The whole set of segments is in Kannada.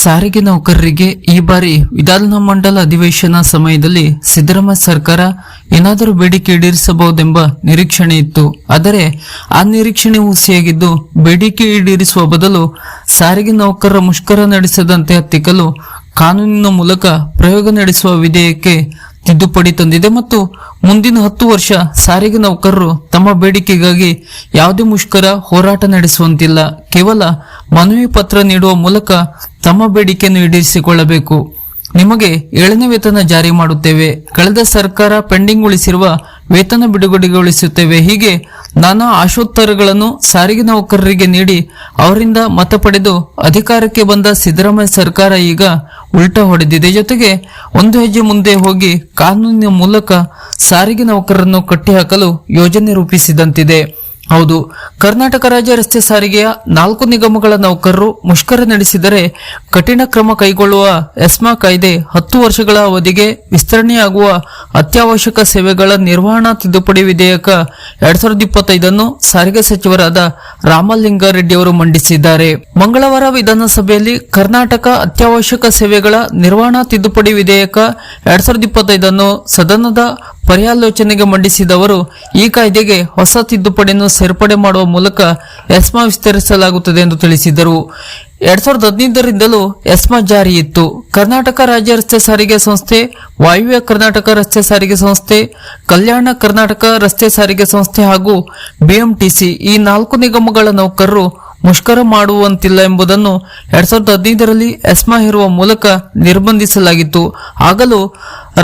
ಸಾರಿಗೆ ನೌಕರರಿಗೆ ಈ ಬಾರಿ ವಿಧಾನ ಮಂಡಲ ಅಧಿವೇಶನ ಸಮಯದಲ್ಲಿ ಸಿದ್ದರಾಮಯ್ಯ ಸರ್ಕಾರ ಏನಾದರೂ ಬೇಡಿಕೆ ಈಡೇರಿಸಬಹುದೆಂಬ ನಿರೀಕ್ಷಣೆ ಇತ್ತು. ಆದರೆ ಆ ನಿರೀಕ್ಷಣೆ ಹುಸಿಯಾಗಿದ್ದು ಬೇಡಿಕೆ ಈಡೇರಿಸುವ ಬದಲು ಸಾರಿಗೆ ನೌಕರರ ಮುಷ್ಕರ ನಡೆಸದಂತೆ ಹತ್ತಿಕ್ಕಲು ಕಾನೂನಿನ ಮೂಲಕ ಪ್ರಯೋಗ ನಡೆಸುವ ವಿಧೇಯಕ್ಕೆ ತಿದ್ದುಪಡಿ ತಂದಿದೆ ಮತ್ತು ಮುಂದಿನ ಹತ್ತು ವರ್ಷ ಸಾರಿಗೆ ನೌಕರರು ತಮ್ಮ ಬೇಡಿಕೆಗಾಗಿ ಯಾವುದೇ ಮುಷ್ಕರ ಹೋರಾಟ ನಡೆಸುವಂತಿಲ್ಲ. ಕೇವಲ ಮನವಿ ಪತ್ರ ನೀಡುವ ಮೂಲಕ ತಮ್ಮ ಬೇಡಿಕೆಯನ್ನು ಈಡೇರಿಸಿಕೊಳ್ಳಬೇಕು. ನಿಮಗೆ ಏಳನೇ ವೇತನ ಜಾರಿ ಮಾಡುತ್ತೇವೆ. ಕಳೆದ ಸರ್ಕಾರ ಪೆಂಡಿಂಗ್ ಉಳಿಸಿರುವ ವೇತನ ಬಿಡುಗಡೆಗೊಳಿಸುತ್ತೇವೆ. ಹೀಗೆ ನಾನಾ ಆಶೋತ್ತರಗಳನ್ನು ಸಾರಿಗೆ ನೌಕರರಿಗೆ ನೀಡಿ ಅವರಿಂದ ಮತ ಪಡೆದು ಅಧಿಕಾರಕ್ಕೆ ಬಂದ ಸಿದ್ದರಾಮಯ್ಯ ಸರ್ಕಾರ ಈಗ ಉಲ್ಟಾ ಹೊಡೆದಿದೆ. ಜೊತೆಗೆ ಒಂದು ಹೆಜ್ಜೆ ಮುಂದೆ ಹೋಗಿ ಕಾನೂನಿನ ಮೂಲಕ ಸಾರಿಗೆ ನೌಕರರನ್ನು ಕಟ್ಟಿಹಾಕಲು ಯೋಜನೆ ರೂಪಿಸಿದಂತಿದೆ. ಹೌದು. ಕರ್ನಾಟಕ ರಾಜ್ಯ ರಸ್ತೆ ಸಾರಿಗೆಯ ನಾಲ್ಕು ನಿಗಮಗಳ ನೌಕರರು ಮುಷ್ಕರ ನಡೆಸಿದರೆ ಕಠಿಣ ಕ್ರಮ ಕೈಗೊಳ್ಳುವ ಎಸ್ಮಾ ಕಾಯ್ದೆ ಹತ್ತು ವರ್ಷಗಳ ಅವಧಿಗೆ ವಿಸ್ತರಣೆಯಾಗುವ ಅತ್ಯವಶ್ಯಕ ಸೇವೆಗಳ ನಿರ್ವಹಣಾ ತಿದ್ದುಪಡಿ ವಿಧೇಯಕ ಎರಡ್ ಸಾವಿರದ ಇಪ್ಪತ್ತೈದನ್ನು ಸಾರಿಗೆ ಸಚಿವರಾದ ರಾಮಲಿಂಗಾರೆಡ್ಡಿ ಅವರು ಮಂಡಿಸಿದ್ದಾರೆ. ಮಂಗಳವಾರ ವಿಧಾನಸಭೆಯಲ್ಲಿ ಕರ್ನಾಟಕ ಅತ್ಯವಶ್ಯಕ ಸೇವೆಗಳ ನಿರ್ವಹಣಾ ತಿದ್ದುಪಡಿ ವಿಧೇಯಕ ಎರಡ್ ಸಾವಿರದ ಇಪ್ಪತ್ತೈದನ್ನು ಸದನದ ಪರ್ಯಾಲೋಚನೆಗೆ ಮಂಡಿಸಿದವರು ಈ ಕಾಯ್ದೆಗೆ ಹೊಸ ತಿದ್ದುಪಡಿಯನ್ನು ಸೇರ್ಪಡೆ ಮಾಡುವ ಮೂಲಕ ಎಸ್ಮಾ ವಿಸ್ತರಿಸಲಾಗುತ್ತದೆ ಎಂದು ತಿಳಿಸಿದರು. ಎರಡ್ ಸಾವಿರದ ಹದಿನೈದರಿಂದಲೂ ಎಸ್ಮಾ ಜಾರಿ ಇತ್ತು. ಕರ್ನಾಟಕ ರಾಜ್ಯ ರಸ್ತೆ ಸಾರಿಗೆ ಸಂಸ್ಥೆ, ವಾಯುವ್ಯ ಕರ್ನಾಟಕ ರಸ್ತೆ ಸಾರಿಗೆ ಸಂಸ್ಥೆ, ಕಲ್ಯಾಣ ಕರ್ನಾಟಕ ರಸ್ತೆ ಸಾರಿಗೆ ಸಂಸ್ಥೆ ಹಾಗೂ ಬಿಎಂಟಿಸಿ ಈ ನಾಲ್ಕು ನಿಗಮಗಳ ನೌಕರರು ಮುಷ್ಕರ ಮಾಡುವಂತಿಲ್ಲ ಎಂಬುದನ್ನು ಎರಡ್ ಸಾವಿರದ ಹದಿನೈದರಲ್ಲಿ ಎಸ್ಮಾ ಹೇರುವ ಮೂಲಕ ನಿರ್ಬಂಧಿಸಲಾಗಿತ್ತು. ಆಗಲೂ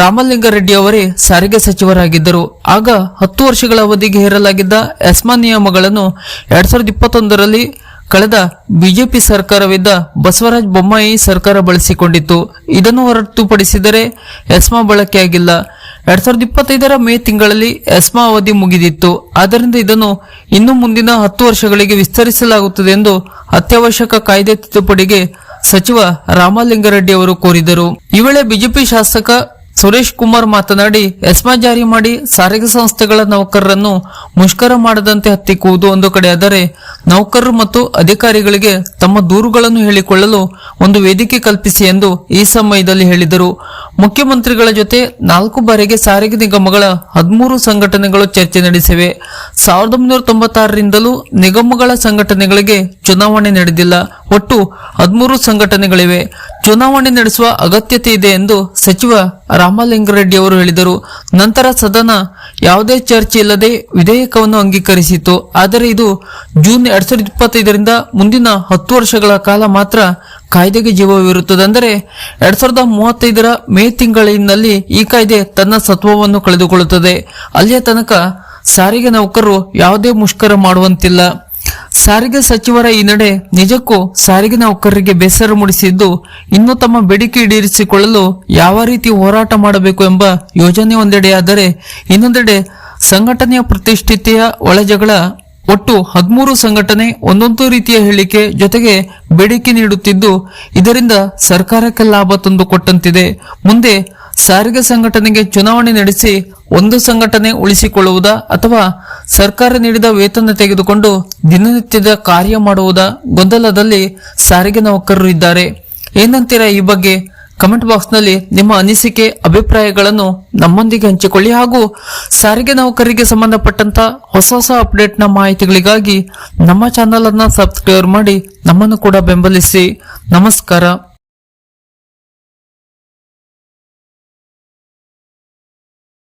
ರಾಮಲಿಂಗಾರೆಡ್ಡಿ ಅವರೇ ಸಾರಿಗೆ ಸಚಿವರಾಗಿದ್ದರು. ಆಗ ಹತ್ತು ವರ್ಷಗಳ ಅವಧಿಗೆ ಹೇರಲಾಗಿದ್ದ ಎಸ್ಮಾ ನಿಯಮಗಳನ್ನು ಎರಡ್ ಸಾವಿರದ ಇಪ್ಪತ್ತೊಂದರಲ್ಲಿ ಕಳೆದ ಬಿಜೆಪಿ ಸರ್ಕಾರವಿದ್ದ ಬಸವರಾಜ ಬೊಮ್ಮಾಯಿ ಸರ್ಕಾರ ಬಳಸಿಕೊಂಡಿತ್ತು. ಇದನ್ನು ಹೊರತುಪಡಿಸಿದರೆ ಎಸ್ಮಾ ಬಳಕೆಯಾಗಿಲ್ಲ. ಎರಡ್ ಸಾವಿರದ ಇಪ್ಪತ್ತೈದರ ಮೇ ತಿಂಗಳಲ್ಲಿ ಎಸ್ಮಾ ಅವಧಿ ಮುಗಿದಿತ್ತು. ಆದ್ದರಿಂದ ಇದನ್ನು ಇನ್ನು ಮುಂದಿನ ಹತ್ತು ವರ್ಷಗಳಿಗೆ ವಿಸ್ತರಿಸಲಾಗುತ್ತದೆ ಎಂದು ಅತ್ಯವಶ್ಯಕ ಕಾಯ್ದೆ ತಿದ್ದುಪಡಿಗೆ ಸಚಿವ ರಾಮಲಿಂಗಾರೆಡ್ಡಿ ಅವರು ಕೋರಿದರು. ಈ ವೇಳೆ ಬಿಜೆಪಿ ಶಾಸಕ ಸುರೇಶ್ ಕುಮಾರ್ ಮಾತನಾಡಿ, ಎಸ್ಮಾ ಜಾರಿ ಮಾಡಿ ಸಾರಿಗೆ ಸಂಸ್ಥೆಗಳ ನೌಕರರನ್ನು ಮುಷ್ಕರ ಮಾಡದಂತೆ ಹತ್ತಿಕ್ಕುವುದು ಒಂದು ಕಡೆಯಾದರೆ ನೌಕರರು ಮತ್ತು ಅಧಿಕಾರಿಗಳಿಗೆ ತಮ್ಮ ದೂರುಗಳನ್ನು ಹೇಳಿಕೊಳ್ಳಲು ಒಂದು ವೇದಿಕೆ ಕಲ್ಪಿಸಿ ಎಂದು ಈ ಸಮಯದಲ್ಲಿ ಹೇಳಿದರು. ಮುಖ್ಯಮಂತ್ರಿಗಳ ಜೊತೆ ನಾಲ್ಕು ಬಾರಿಗೆ ಸಾರಿಗೆ ನಿಗಮಗಳ ಹದಿಮೂರು ಸಂಘಟನೆಗಳು ಚರ್ಚೆ ನಡೆಸಿವೆ. ಸಾವಿರದ ಒಂಬೈನೂರ ತೊಂಬತ್ತಾರರಿಂದಲೂ ನಿಗಮಗಳ ಸಂಘಟನೆಗಳಿಗೆ ಚುನಾವಣೆ ನಡೆದಿಲ್ಲ. ಒಟ್ಟು ಹದಿಮೂರು ಸಂಘಟನೆಗಳಿವೆ. ಚುನಾವಣೆ ನಡೆಸುವ ಅಗತ್ಯತೆ ಇದೆ ಎಂದು ಸಚಿವ ರಾಮಲಿಂಗರೆಡ್ಡಿ ಅವರು ಹೇಳಿದರು. ನಂತರ ಸದನ ಯಾವುದೇ ಚರ್ಚೆ ಇಲ್ಲದೆ ವಿಧೇಯಕವನ್ನು ಅಂಗೀಕರಿಸಿತು ಆದರೆ ಇದು ಜೂನ್ ಎರಡ್ ಸಾವಿರದ ಇಪ್ಪತ್ತೈದರಿಂದ ಮುಂದಿನ ಹತ್ತು ವರ್ಷಗಳ ಕಾಲ ಮಾತ್ರ ಕಾಯ್ದೆಗೆ ಜೀವವಿರುತ್ತದೆ ಅಂದರೆ ಎರಡ್ ಸಾವಿರದ ಮೂವತ್ತೈದರ ಮೇ ತಿಂಗಳಿನಲ್ಲಿ ಈ ಕಾಯ್ದೆ ತನ್ನ ಸತ್ವವನ್ನು ಕಳೆದುಕೊಳ್ಳುತ್ತದೆ. ಅಲ್ಲಿಯ ತನಕ ಸಾರಿಗೆ ನೌಕರರು ಯಾವುದೇ ಮುಷ್ಕರ ಮಾಡುವಂತಿಲ್ಲ. ಸಾರಿಗೆ ಸಚಿವರ ಈ ನಡೆ ನಿಜಕ್ಕೂ ಸಾರಿಗೆ ನೌಕರರಿಗೆ ಬೇಸರ ಮೂಡಿಸಿದ್ದು, ಇನ್ನು ತಮ್ಮ ಬೇಡಿಕೆ ಈಡೇರಿಸಿಕೊಳ್ಳಲು ಯಾವ ರೀತಿ ಹೋರಾಟ ಮಾಡಬೇಕು ಎಂಬ ಯೋಜನೆ ಒಂದೆಡೆಯಾದರೆ, ಇನ್ನೊಂದೆಡೆ ಸಂಘಟನೆಯ ಪ್ರತಿಷ್ಠಿತೆಯ ಒಳಜಗಳ ಒಟ್ಟು ಹದಿಮೂರು ಸಂಘಟನೆ ಒಂದೊಂದು ರೀತಿಯ ಹೇಳಿಕೆ ಜೊತೆಗೆ ಬೇಡಿಕೆ ನೀಡುತ್ತಿದ್ದು, ಇದರಿಂದ ಸರ್ಕಾರಕ್ಕೆ ಲಾಭ ತಂದುಕೊಟ್ಟಂತಿದೆ. ಮುಂದೆ ಸಾರಿಗೆ ಸಂಘಟನೆಗೆ ಚುನಾವಣೆ ನಡೆಸಿ ಒಂದು ಸಂಘಟನೆ ಉಳಿಸಿಕೊಳ್ಳುವುದಾ ಅಥವಾ ಸರ್ಕಾರ ನೀಡಿದ ವೇತನ ತೆಗೆದುಕೊಂಡು ದಿನನಿತ್ಯದ ಕಾರ್ಯ ಮಾಡುವುದಾ? ಗೊಂದಲದಲ್ಲಿ ಸಾರಿಗೆ ನೌಕರರು ಇದ್ದಾರೆ. ಏನಂತೀರ ಈ ಬಗ್ಗೆ? ಕಮೆಂಟ್ ಬಾಕ್ಸ್ನಲ್ಲಿ ನಿಮ್ಮ ಅನಿಸಿಕೆ, ಅಭಿಪ್ರಾಯಗಳನ್ನು ನಮ್ಮೊಂದಿಗೆ ಹಂಚಿಕೊಳ್ಳಿ ಹಾಗೂ ಸಾರಿಗೆ ನೌಕರಿಗೆ ಸಂಬಂಧಪಟ್ಟಂತ ಹೊಸ ಹೊಸ ಅಪ್ಡೇಟ್ನ ಮಾಹಿತಿಗಳಿಗಾಗಿ ನಮ್ಮ ಚಾನೆಲ್ ಅನ್ನ ಸಬ್ಸ್ಕ್ರೈಬ್ ಮಾಡಿ ನಮ್ಮನ್ನು ಕೂಡ ಬೆಂಬಲಿಸಿ. ನಮಸ್ಕಾರ.